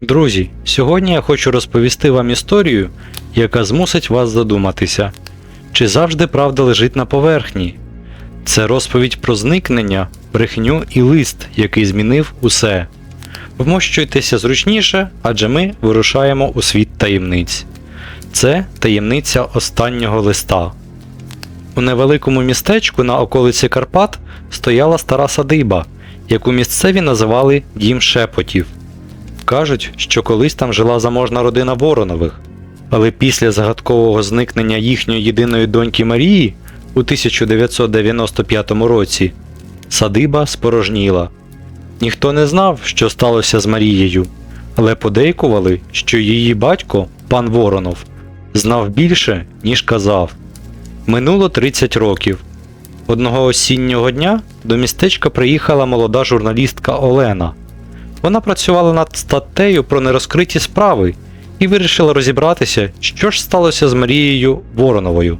Друзі, сьогодні я хочу розповісти вам історію, яка змусить вас задуматися, чи завжди правда лежить на поверхні. Це розповідь про зникнення, брехню і лист, який змінив усе. Вмощуйтеся зручніше, адже ми вирушаємо у світ таємниць. Це таємниця останнього листа. У невеликому містечку на околиці Карпат стояла стара садиба, яку місцеві називали Дім Шепотів. Кажуть, що колись там жила заможна родина Воронових, але після загадкового зникнення їхньої єдиної доньки Марії у 1995 році садиба спорожніла. Ніхто не знав, що сталося з Марією, але подейкували, що її батько, пан Воронов, знав більше, ніж казав. Минуло 30 років. Одного осіннього дня до містечка приїхала молода журналістка Олена. Вона працювала над статтею про нерозкриті справи і вирішила розібратися, що ж сталося з Марією Вороновою.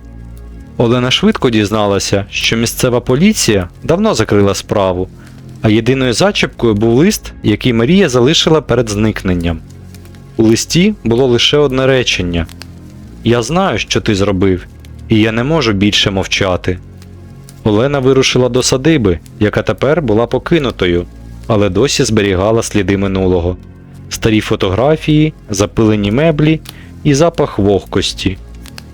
Олена швидко дізналася, що місцева поліція давно закрила справу, а єдиною зачіпкою був лист, який Марія залишила перед зникненням. У листі було лише одне речення: Я знаю, що ти зробив, і я не можу більше мовчати. Олена вирушила до садиби, яка тепер була покинутою, але досі зберігала сліди минулого, старі фотографії, запилені меблі і запах вогкості.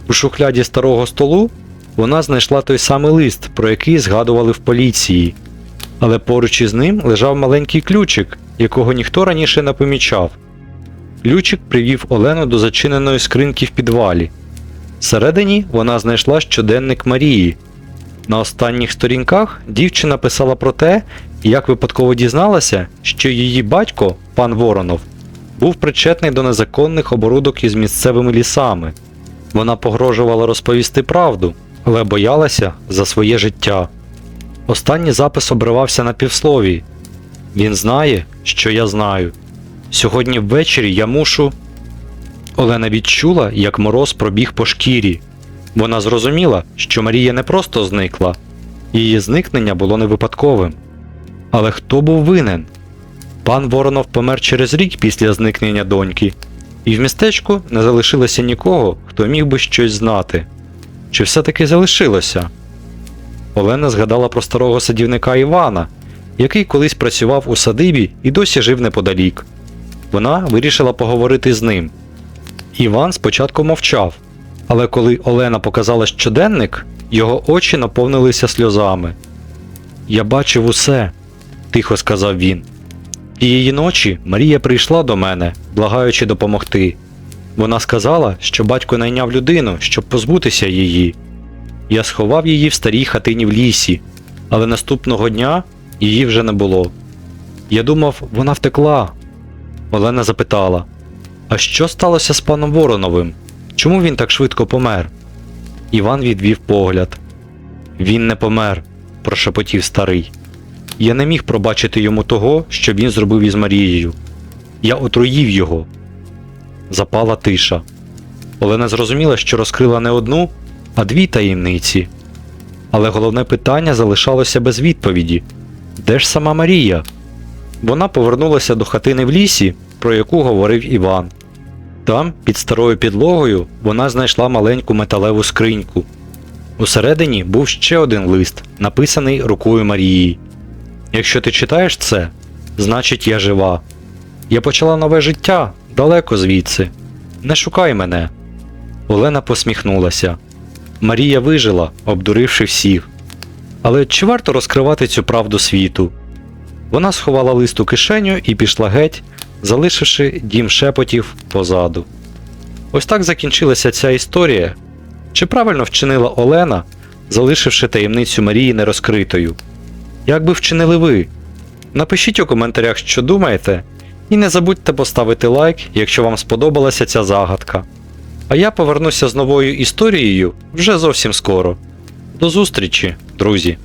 У шухляді старого столу вона знайшла той самий лист, про який згадували в поліції, але поруч із ним лежав маленький ключик, якого ніхто раніше не помічав. Ключик привів Олену до зачиненої скриньки в підвалі. Всередині вона знайшла щоденник Марії. На останніх сторінках дівчина писала про те, як випадково дізналася, що її батько, пан Воронов, був причетний до незаконних оборудок із місцевими лісами. Вона погрожувала розповісти правду, але боялася за своє життя. Останній запис обривався на півслові. Він знає, що я знаю. Сьогодні ввечері я мушу. Олена відчула, як мороз пробіг по шкірі. Вона зрозуміла, що Марія не просто зникла, її зникнення було не випадковим. Але хто був винен? Пан Воронов помер через рік після зникнення доньки, і в містечку не залишилося нікого, хто міг би щось знати. Чи все-таки залишилося? Олена згадала про старого садівника Івана, який колись працював у садибі і досі жив неподалік. Вона вирішила поговорити з ним. Іван спочатку мовчав, але коли Олена показала щоденник, його очі наповнилися сльозами. Я бачив усе, тихо сказав він. Тієї ночі Марія прийшла до мене, благаючи допомогти. Вона сказала, що батько найняв людину, щоб позбутися її. Я сховав її в старій хатині в лісі, але наступного дня її вже не було. Я думав, вона втекла. Олена запитала: А що сталося з паном Вороновим? Чому він так швидко помер? Іван відвів погляд. Він не помер, прошепотів старий. Я не міг пробачити йому того, що він зробив із Марією. Я отруїв його. Запала тиша. Олена зрозуміла, що розкрила не одну, а дві таємниці. Але головне питання залишалося без відповіді: де ж сама Марія? Вона повернулася до хатини в лісі, про яку говорив Іван. Там, під старою підлогою, вона знайшла маленьку металеву скриньку. Усередині був ще один лист, написаний рукою Марії. Якщо ти читаєш це, значить я жива. Я почала нове життя далеко звідси. Не шукай мене. Олена посміхнулася. Марія вижила, обдуривши всіх. Але чи варто розкривати цю правду світу? Вона сховала лист у кишеню і пішла геть, залишивши дім шепотів позаду. Ось так закінчилася ця історія. Чи правильно вчинила Олена, залишивши таємницю Марії нерозкритою? Як би вчинили ви? Напишіть у коментарях, що думаєте, і не забудьте поставити лайк, якщо вам сподобалася ця загадка. А я повернуся з новою історією вже зовсім скоро. До зустрічі, друзі!